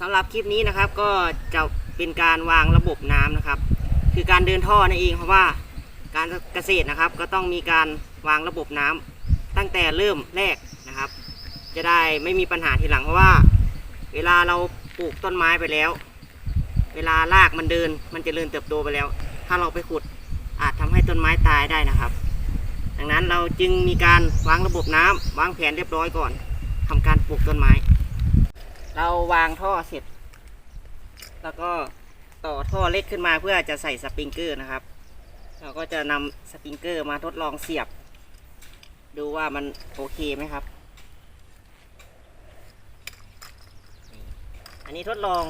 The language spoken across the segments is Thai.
สำหรับคลิปนี้นะครับก็จะเป็นการวางระบบน้ำนะครับ คือการเดินท่อนั่นเองเพราะว่าการเกษตรนะครับ ก็ต้องมีการวางระบบน้ำตั้งแต่เริ่มแรกนะครับ จะได้ไม่มีปัญหาทีหลังเพราะว่า เวลาเราปลูกต้นไม้ไปแล้ว เวลารากมันเดินมันจเจริญเติบโตไปแล้ว ถ้าเราไปขุดอาจทำให้ต้นไม้ตายได้นะครับ ดังนั้นเราจึงมีการวางระบบน้ำวางแผนเรียบร้อยก่อนทำการปลูกต้นไม้ เราวางท่อเสร็จ แล้วก็ต่อท่อเล็กขึ้นมาเพื่อจะใส่สปริงเกอร์นะครับ เราก็จะนำสปริงเกอร์มาทดลองเสียบ ดูว่ามันโอเคไหมครับ อันนี้ทดลอง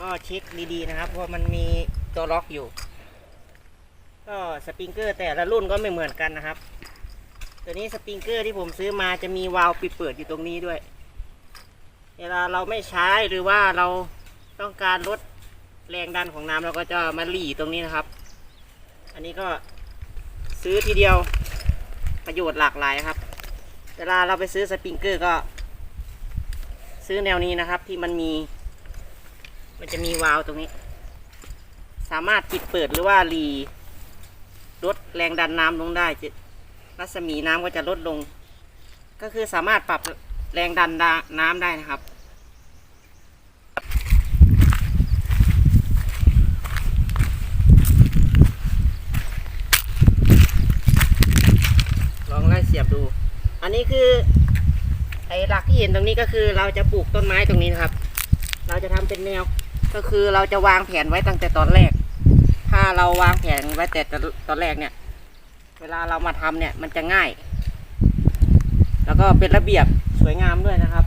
ก็เช็คดีๆนะครับเพราะมันมีตัวล็อกอยู่ ก็สปริงเกอร์แต่ละรุ่นก็ไม่เหมือนกันนะครับ ตัวนี้สปริงเกอร์ที่ผมซื้อมาจะมีวาล์วปิดเปิดอยู่ตรงนี้ด้วย เวลาเราไม่ใช้หรือว่าเราต้องการลดแรงดันของน้ำเราก็จะมาหลีตรงนี้นะครับ อันนี้ก็ซื้อทีเดียวประโยชน์หลากหลายครับ เวลาเราไปซื้อสปริงเกอร์ก็ ซื้อแนวนี้นะครับที่มันมี มันจะมีวาล์วตรงนี้ สามารถปิดเปิดหรือว่าหลีลดแรงดันน้ำลงได้ รัศมีน้ำก็จะลดลง ก็คือสามารถปรับแรงดันน้ำได้นะครับลองไล่เสียบดู อันนี้คือไอ้หลักที่เห็นตรงนี้ก็คือเราจะปลูกต้นไม้ตรงนี้นะครับ เราจะทำเป็นแนว ก็คือเราจะวางแผนไว้ตั้งแต่ตอนแรก ถ้าเราวางแผนไว้แต่ตอนแรกเนี่ย เวลาเรามาทำเนี่ยมันจะง่าย แล้วก็เป็นระเบียบสวยงามด้วยนะครับ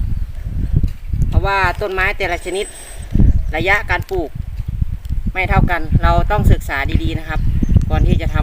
เพราะว่าต้นไม้แต่ละชนิดระยะการปลูก ไม่เท่ากัน เราต้องศึกษาดีๆนะครับ ก่อนที่จะท